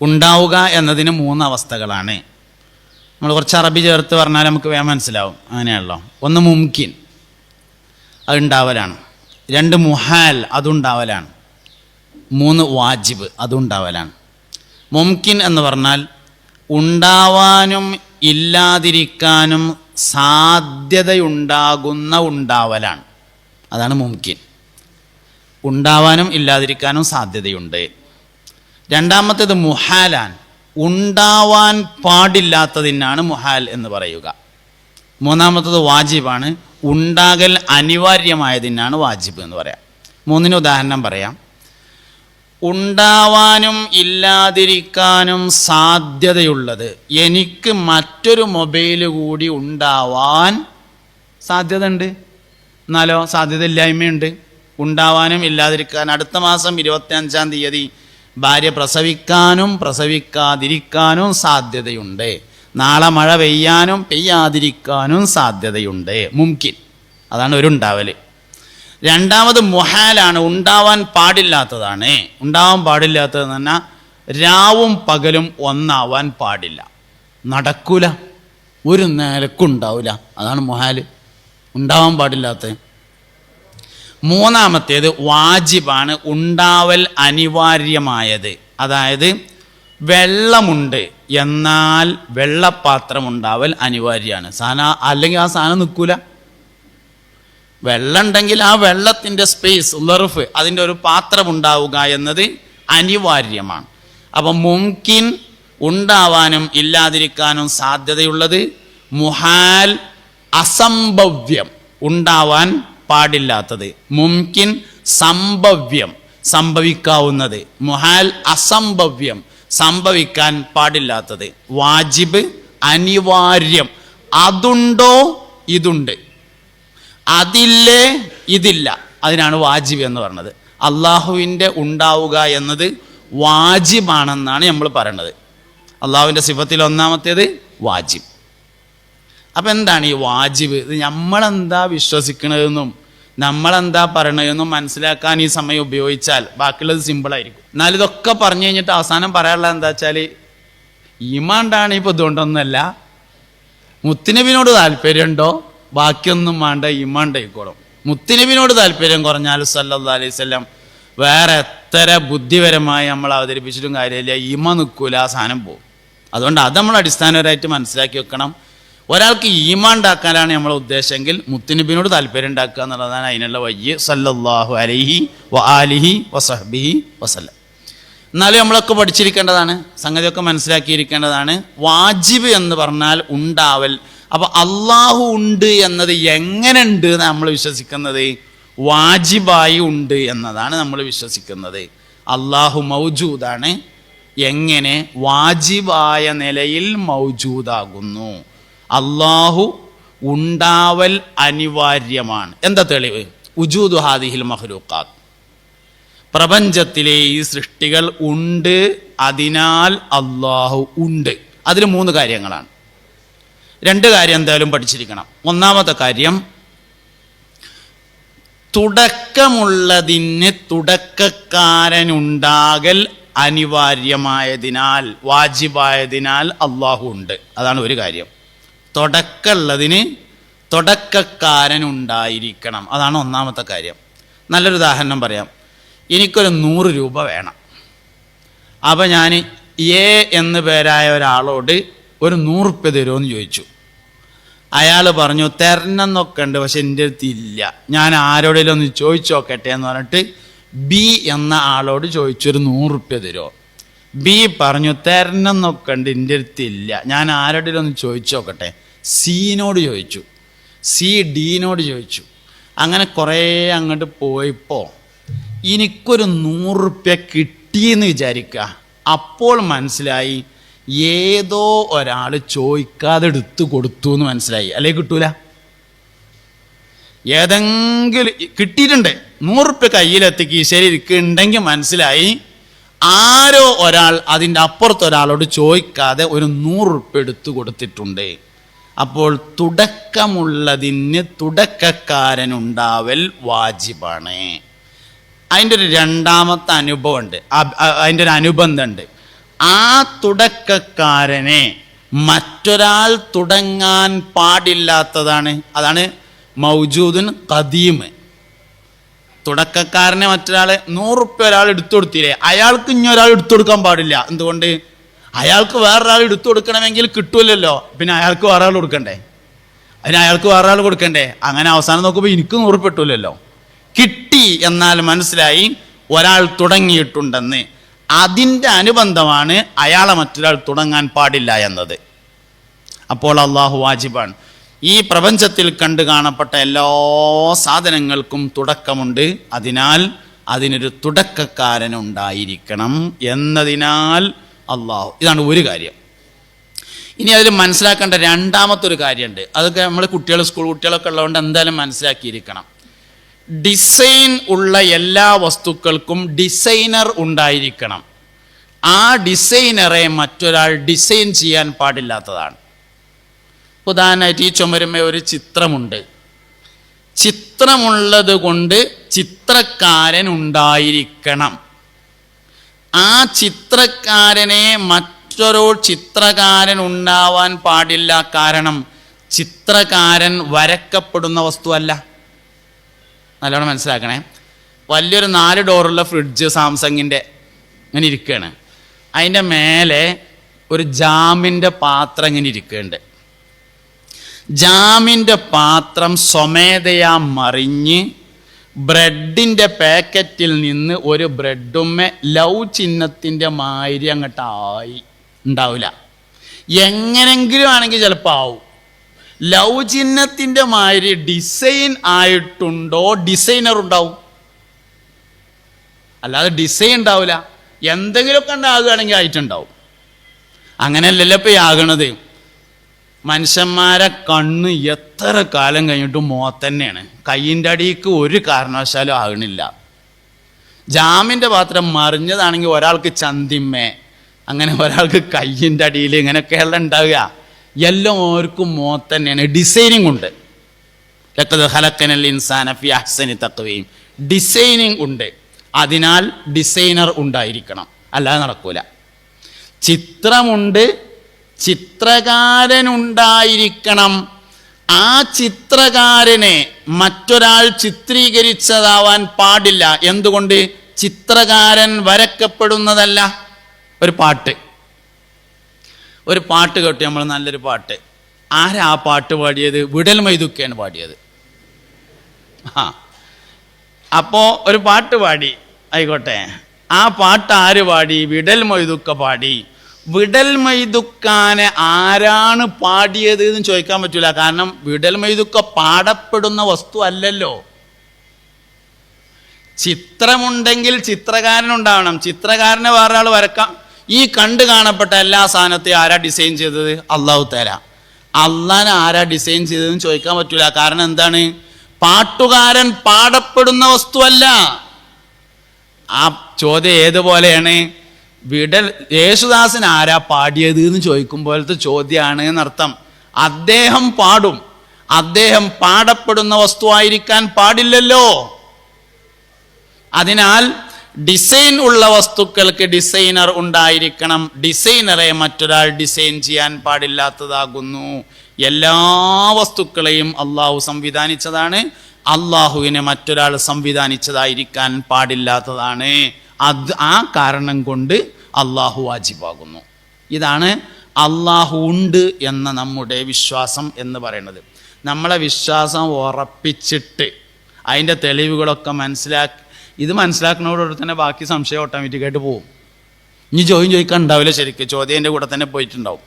ഉണ്ടാവുക എന്നതിന് മൂന്ന് അവസ്ഥകളാണ്. നമ്മൾ കുറച്ച് അറബി ചേർത്ത് പറഞ്ഞാൽ നമുക്ക് വേഗം മനസ്സിലാവും. അങ്ങനെയാണല്ലോ. ഒന്ന് മുംകിൻ. അത് ഉണ്ടാവലാണ്. രണ്ട് മുഹാൽ അതുണ്ടാവലാണ് മൂന്ന് വാജിബ് അതുണ്ടാവലാണ് മുംകിൻ എന്ന് പറഞ്ഞാൽ ഉണ്ടാവാനും ഇല്ലാതിരിക്കാനും സാധ്യതയുണ്ടാകുന്ന ഉണ്ടാവലാണ്. അതാണ് മുംകിൻ. ഉണ്ടാവാനും ഇല്ലാതിരിക്കാനും സാധ്യതയുണ്ട്. രണ്ടാമത്തേത് മുഹാലാൻ ഉണ്ടാവാൻ പാടില്ലാത്തതിനാണ് മുഹാൽ എന്ന് പറയുക. മൂന്നാമത്തത് വാജിബാണ്. ഉണ്ടാകൽ അനിവാര്യമായതിനാണ് വാജിബ് എന്ന് പറയാം. മൂന്നിന് ഉദാഹരണം പറയാം. ഉണ്ടാവാനും ഇല്ലാതിരിക്കാനും സാധ്യതയുള്ളത് എനിക്ക് മറ്റൊരു മൊബൈൽ കൂടി ഉണ്ടാവാൻ സാധ്യത ഉണ്ട് എന്നാലോ സാധ്യത ഇല്ലായ്മയുണ്ട് ഉണ്ടാവാനും ഇല്ലാതിരിക്കാൻ അടുത്ത മാസം ഇരുപത്തിയഞ്ചാം തീയതി ഭാര്യ പ്രസവിക്കാനും പ്രസവിക്കാതിരിക്കാനും സാധ്യതയുണ്ട്. നാളെ മഴ പെയ്യാനും പെയ്യാതിരിക്കാനും സാധ്യതയുണ്ട്. മുംകിൻ. അതാണ് ഒരു ഉണ്ടാവൽ രണ്ടാമത് മുഹാലാണ് ഉണ്ടാവാൻ പാടില്ലാത്തതാണ്. ഉണ്ടാവാൻ പാടില്ലാത്തതെന്ന് പറഞ്ഞാൽ രാവും പകലും ഒന്നാവാൻ പാടില്ല. നടക്കൂല. ഒരു നിലക്കും ഉണ്ടാവില്ല അതാണ് മുഹാൽ ഉണ്ടാവാൻ പാടില്ലാത്തത്. മൂന്നാമത്തേത് വാജിബാണ്. ഉണ്ടാവൽ അനിവാര്യമായത്. അതായത് വെള്ളമുണ്ട്. എന്നാൽ വെള്ളപാത്രം ഉണ്ടാവൽ അനിവാര്യമാണ്. സാധനം അല്ലെങ്കിൽ ആ സാധനം നിൽക്കൂല. വെള്ളം ഉണ്ടെങ്കിൽ ആ വെള്ളത്തിന്റെ സ്പേസ് ലറുഫ് അതിന്റെ ഒരു പാത്രം ഉണ്ടാവുക എന്നത് അനിവാര്യമാണ്. അപ്പം മുംകിൻ ഉണ്ടാവാനും ഇല്ലാതിരിക്കാനും സാധ്യതയുള്ളത് മുഹാൽ അസംഭവ്യം ഉണ്ടാവാൻ പാടില്ലാത്തത്. മുംകിൻ സംഭവ്യം സംഭവിക്കാവുന്നത്. മുഹാൽ അസംഭവ്യം സംഭവിക്കാൻ പാടില്ലാത്തത്. വാജിബ് അനിവാര്യം. അതുണ്ടോ? ഇതുണ്ട്. അതില്ലേ? ഇതില്ല. അതിനാണ് വാജിബ് എന്ന് പറഞ്ഞത്. അള്ളാഹുവിന്റെ ഉണ്ടാവുക എന്നത് വാജിബാണെന്നാണ് നമ്മൾ പറയണത്. അള്ളാഹുവിന്റെ സിഫത്തിൽ ഒന്നാമത്തേത് വാജിബ്. അപ്പം എന്താണ് ഈ വാജിബ്? ഇത് നമ്മളെന്താ വിശ്വസിക്കണതെന്നും നമ്മളെന്താ പറയണതെന്നും മനസ്സിലാക്കാൻ ഈ സമയം ഉപയോഗിച്ചാൽ ബാക്കിയുള്ളത് സിമ്പിളായിരിക്കും എന്നാൽ ഇതൊക്കെ പറഞ്ഞു കഴിഞ്ഞിട്ട് അവസാനം പറയാനുള്ളത് എന്താ വെച്ചാൽ ഈമാണ്ടാണ് ഇപ്പോൾ ഇതുകൊണ്ടൊന്നുമല്ല മുത്തിനബിനോട് താല്പര്യമുണ്ടോ? ബാക്കിയൊന്നും വേണ്ട ഈമാണ്ടായിക്കോളും മുത്തിനബിനോട് താല്പര്യം കുറഞ്ഞാൽ സല്ലാ അലൈഹി വേറെ എത്ര ബുദ്ധിപരമായി നമ്മൾ അവതരിപ്പിച്ചിട്ടും കാര്യമില്ല. ഈമ നിൽക്കൂല സാധനം പോകും. അതുകൊണ്ട് അത് നമ്മൾ അടിസ്ഥാനപരമായിട്ട് മനസ്സിലാക്കി വെക്കണം. ഒരാൾക്ക് ഈമാൻ ഉണ്ടാക്കാനാണ് നമ്മളെ ഉദ്ദേശമെങ്കിൽ മുത്തുനബിനോട് താല്പര്യം ഉണ്ടാക്കുക എന്നുള്ളതാണ് അതിനുള്ള വയ്യ സല്ലല്ലാഹു അലൈഹി വ ആലിഹി വസഹബിഹി വസല്ല. എന്നാലും നമ്മളൊക്കെ പഠിച്ചിരിക്കേണ്ടതാണ് സംഗതിയൊക്കെ മനസ്സിലാക്കിയിരിക്കേണ്ടതാണ്. വാജിബ് എന്ന് പറഞ്ഞാൽ ഉണ്ടാവൽ. അപ്പൊ അള്ളാഹു ഉണ്ട് എന്നത് എങ്ങനെ ഉണ്ട് എന്ന് നമ്മൾ വിശ്വസിക്കുന്നത്? വാജിബായി ഉണ്ട് എന്നതാണ് നമ്മൾ വിശ്വസിക്കുന്നത്. അള്ളാഹു മൗജൂദാണ്. എങ്ങനെ? വാജിബായ നിലയിൽ മൗജൂദാകുന്നു. അള്ളാഹു ഉണ്ടാവൽ അനിവാര്യമാണ്. എന്താ തെളിവ്? ഉജൂദു ഹാദിഹിൽ മഹ്ലൂക്കാത്ത് പ്രപഞ്ചത്തിലെ ഈ സൃഷ്ടികൾ ഉണ്ട് അതിനാൽ അള്ളാഹു ഉണ്ട്. അതിൽ മൂന്ന് കാര്യങ്ങളാണ്. രണ്ട് കാര്യം എന്തായാലും പഠിച്ചിരിക്കണം. ഒന്നാമത്തെ കാര്യം തുടക്കമുള്ളതിന് തുടക്കക്കാരനുണ്ടാകൽ അനിവാര്യമായതിനാൽ വാജിബായതിനാൽ അള്ളാഹു ഉണ്ട്. അതാണ് ഒരു കാര്യം. തുടക്കമുള്ളതിന് തുടക്കക്കാരനുണ്ടായിരിക്കണം. അതാണ് ഒന്നാമത്തെ കാര്യം. നല്ലൊരു ഉദാഹരണം പറയാം. എനിക്കൊരു നൂറ് രൂപ വേണം. അപ്പോൾ ഞാൻ എ എന്ന് പേരായ ഒരാളോട് ഒരു നൂറുപ്യ തരുമോ ചോദിച്ചു. അയാൾ പറഞ്ഞു തരണമെന്നൊക്കെ ഉണ്ട് പക്ഷെ എന്റെ അടുത്ത് ഇല്ല. ഞാൻ ആരോടെങ്കിലും ഒന്ന് ചോദിച്ചു നോക്കട്ടെ എന്ന് പറഞ്ഞിട്ട് ബി എന്ന ആളോട് ചോദിച്ചു ഒരു നൂറുപ്യ തരുമോ ബി പറഞ്ഞു തരണമെന്നൊക്കെ ഉണ്ട് എന്റെ അടുത്ത് ഇല്ല. ഞാൻ ആരോടെങ്കിലും ഒന്ന് ചോദിച്ചു നോക്കട്ടെ. സീനോട് ചോദിച്ചു. സി ഡീനോട് ചോദിച്ചു. അങ്ങനെ കുറേ അങ്ങോട്ട് പോയപ്പോൾ എനിക്കൊരു നൂറ് റുപ്യ കിട്ടിയെന്ന് വിചാരിക്കുക. അപ്പോൾ മനസ്സിലായി ഏതോ ഒരാൾ ചോദിക്കാതെ എടുത്തു കൊടുത്തു എന്ന് മനസ്സിലായി. അല്ലേ കിട്ടൂല? ഏതെങ്കിലും കിട്ടിയിട്ടുണ്ട്. നൂറുപ്യ കയ്യിലെത്തി ശരി ഇരിക്കുന്നുണ്ടെങ്കിൽ മനസ്സിലായി ആരോ ഒരാൾ അതിന്റെ അപ്പുറത്തൊരാളോട് ചോദിക്കാതെ ഒരു നൂറുപ്യ എടുത്തു കൊടുത്തിട്ടുണ്ട്. അപ്പോൾ തുടക്കമുള്ളതിന് തുടക്കക്കാരനുണ്ടാവൽ വാജിബാണ്. അതിന്റെ ഒരു രണ്ടാമത്തെ അനുഭവമുണ്ട്. അതിന്റെ ഒരു അനുബന്ധമുണ്ട്. ആ തുടക്കക്കാരനെ മറ്റൊരാൾ തുടങ്ങാൻ പാടില്ലാത്തതാണ്. അതാണ് മൗജൂദൻ കദീം തുടക്കക്കാരനെ മറ്റൊരാളെ നൂറുപ്യ ഒരാൾ എടുത്തു കൊടുത്തില്ലേ? അയാൾക്ക് ഇനി ഒരാൾ എടുത്തു കൊടുക്കാൻ പാടില്ല. എന്തുകൊണ്ട്? അയാൾക്ക് വേറൊരാൾ എടുത്തു കൊടുക്കണമെങ്കിൽ കിട്ടൂലല്ലോ. പിന്നെ അയാൾക്ക് വേറെ ആൾ കൊടുക്കണ്ടേ? അതിന് അയാൾക്ക് വേറെ ആൾ കൊടുക്കണ്ടേ? അങ്ങനെ അവസാനം നോക്കുമ്പോൾ എനിക്ക് നൂറ് പെട്ടൂലല്ലോ. കിട്ടി എന്നാൽ മനസ്സിലായി ഒരാൾ തുടങ്ങിയിട്ടുണ്ടെന്ന്. അതിന്റെ അനുബന്ധമാണ് അയാളെ മറ്റൊരാൾ തുടങ്ങാൻ പാടില്ല എന്നത്. അപ്പോൾ അള്ളാഹു വാജിബാണ്. ഈ പ്രപഞ്ചത്തിൽ കണ്ടു കാണപ്പെട്ട എല്ലാ സാധനങ്ങൾക്കും തുടക്കമുണ്ട്. അതിനാൽ അതിനൊരു തുടക്കക്കാരനുണ്ടായിരിക്കണം എന്നതിനാൽ അള്ളാഹു. ഇതാണ് ഒരു കാര്യം. ഇനി അതിൽ മനസ്സിലാക്കേണ്ട രണ്ടാമത്തെ ഒരു കാര്യമുണ്ട്. അതൊക്കെ നമ്മൾ കുട്ടികൾ സ്കൂൾ കുട്ടികളൊക്കെ ഉള്ളതുകൊണ്ട് എന്തായാലും മനസ്സിലാക്കിയിരിക്കണം. ഡിസൈൻ ഉള്ള എല്ലാ വസ്തുക്കൾക്കും ഡിസൈനർ ഉണ്ടായിരിക്കണം. ആ ഡിസൈനറെ മറ്റൊരാൾ ഡിസൈൻ ചെയ്യാൻ പാടില്ലാത്തതാണ്. ഉദാഹരണമായിട്ട് ഈ ചുമരുമേ ഒരു ചിത്രമുണ്ട്. ചിത്രമുള്ളത് കൊണ്ട് ചിത്രക്കാരൻ ഉണ്ടായിരിക്കണം. ആ ചിത്രക്കാരനെ മറ്റൊരു ചിത്രകാരൻ ഉണ്ടാവാൻ പാടില്ല കാരണം ചിത്രകാരൻ വരക്കപ്പെടുന്ന വസ്തുവല്ല. നല്ലോണം മനസ്സിലാക്കണേ. വലിയൊരു നാല് ഡോറുള്ള ഫ്രിഡ്ജ് സാംസങ്ങിന്റെ ഇങ്ങനെ ഇരിക്കുകയാണ് അതിന്റെ മേലെ ഒരു ജാമിന്റെ പാത്രം ഇങ്ങനെ ഇരിക്കുന്നുണ്ട്. ജാമിന്റെ പാത്രം സ്വമേധയാ മറിഞ്ഞ് ബ്രെഡിന്റെ പാക്കറ്റിൽ നിന്ന് ഒരു ബ്രെഡുമ്മെ ലവ് ചിഹ്നത്തിന്റെ മാതിരി അങ്ങോട്ടായി. ഉണ്ടാവില്ല എങ്ങനെങ്കിലും ആണെങ്കിൽ ചിലപ്പോൾ ആവും. ലവ് ചിഹ്നത്തിന്റെ മാതിരി ഡിസൈൻ ആയിട്ടുണ്ടോ? ഡിസൈനർ ഉണ്ടാവും. അല്ലാതെ ഡിസൈൻ ഉണ്ടാവില്ല എന്തെങ്കിലുമൊക്കെ ഉണ്ടാകുകയാണെങ്കിൽ ആയിട്ടുണ്ടാവും. അങ്ങനെയല്ലല്ലോ ഇപ്പം ആകണത്. മനുഷ്യന്മാരെ കണ്ണ് എത്ര കാലം കഴിഞ്ഞിട്ടും മോത്തന്നെയാണ് കയ്യിന്റെ അടിക്ക് ഒരു കാരണവശാലും ആകണില്ല. ജാമിന്റെ പാത്രം മറിഞ്ഞതാണെങ്കിൽ ഒരാൾക്ക് ചന്തിമ്മേ അങ്ങനെ ഒരാൾക്ക് കയ്യിന്റെ അടിയിൽ ഇങ്ങനെയൊക്കെയല്ല ഉണ്ടാവുക. എല്ലാം ഓർക്കും മോത്തന്നെയാണ് ഡിസൈനിങ് ഉണ്ട്. ലക്കത് ഹലക്കനൽ ഇൻസാന ഫി അഹ്സനി തത്വയും ഡിസൈനിങ് ഉണ്ട്. അതിനാൽ ഡിസൈനർ ഉണ്ടായിരിക്കണം. അല്ലാതെ നടക്കൂല. ചിത്രമുണ്ട് ചിത്രകാരനുണ്ടായിരിക്കണം. ആ ചിത്രകാരനെ മറ്റൊരാൾ ചിത്രീകരിച്ചതാവാൻ പാടില്ല. എന്തുകൊണ്ട്? ചിത്രകാരൻ വരക്കപ്പെടുന്നതല്ല. ഒരു പാട്ട്. ഒരു പാട്ട് കേട്ടു നമ്മൾ നല്ലൊരു പാട്ട്. ആരാ ആ പാട്ട് പാടിയത്? വിടൽ മൈതുക്കയാണ് പാടിയത്. ആ. അപ്പോ ഒരു പാട്ട് പാടി. ആയിക്കോട്ടെ. ആ പാട്ട് ആര് പാടി? വിടൽ മൊയ്തുക്ക പാടി. വിടൽ മൈതുക്കാനെ ആരാണ് പാടിയത് എന്ന് ചോദിക്കാൻ പറ്റില്ല കാരണം വിടൽ മൈതുക്ക പാടപ്പെടുന്ന വസ്തു അല്ലല്ലോ. ചിത്രമുണ്ടെങ്കിൽ ചിത്രകാരൻ ഉണ്ടാവണം ചിത്രകാരനെ വേറെ ആൾ വരക്കാം. ഈ കണ്ടു കാണപ്പെട്ട എല്ലാ സാധനത്തെയും ആരാ ഡിസൈൻ ചെയ്തത്? അള്ളാഹു തല അള്ളാനെ ആരാ ഡിസൈൻ ചെയ്തതെന്ന് ചോദിക്കാൻ പറ്റില്ല കാരണം എന്താണ്? പാട്ടുകാരൻ പാടപ്പെടുന്ന വസ്തുവല്ല ആ ചോദ്യം ഏതുപോലെയാണ്? വിടൽ യേശുദാസൻ ആരാ പാടിയത് എന്ന് ചോദിക്കുമ്പോഴത്തെ ചോദ്യമാണ് എന്നർത്ഥം. അദ്ദേഹം പാടും. അദ്ദേഹം പാടപ്പെടുന്ന വസ്തുവായിരിക്കാൻ പാടില്ലല്ലോ. അതിനാൽ ഡിസൈൻ ഉള്ള വസ്തുക്കൾക്ക് ഡിസൈനർ ഉണ്ടായിരിക്കണം. ഡിസൈനറെ മറ്റൊരാൾ ഡിസൈൻ ചെയ്യാൻ പാടില്ലാത്തതാകുന്നു. എല്ലാ വസ്തുക്കളെയും അള്ളാഹു സംവിധാനിച്ചതാണ്. അള്ളാഹുവിനെ മറ്റൊരാൾ സംവിധാനിച്ചതായിരിക്കാൻ പാടില്ലാത്തതാണ്. അത് ആ കാരണം കൊണ്ട് അള്ളാഹു വാജിബാകുന്നു. ഇതാണ് അള്ളാഹു ഉണ്ട് എന്ന നമ്മുടെ വിശ്വാസം എന്ന് പറയുന്നത്. നമ്മളെ വിശ്വാസം ഉറപ്പിച്ചിട്ട് അതിന്റെ തെളിവുകളൊക്കെ മനസ്സിലാക്കി ഇത് മനസ്സിലാക്കുന്നതോടുകൂടി തന്നെ ബാക്കി സംശയം ഓട്ടോമാറ്റിക്കായിട്ട് പോകും ഇനി ചോദ്യം ചോദിക്കാൻ ഉണ്ടാവില്ല ശരിക്കും ചോദ്യം എന്റെ കൂടെ തന്നെ പോയിട്ടുണ്ടാവും.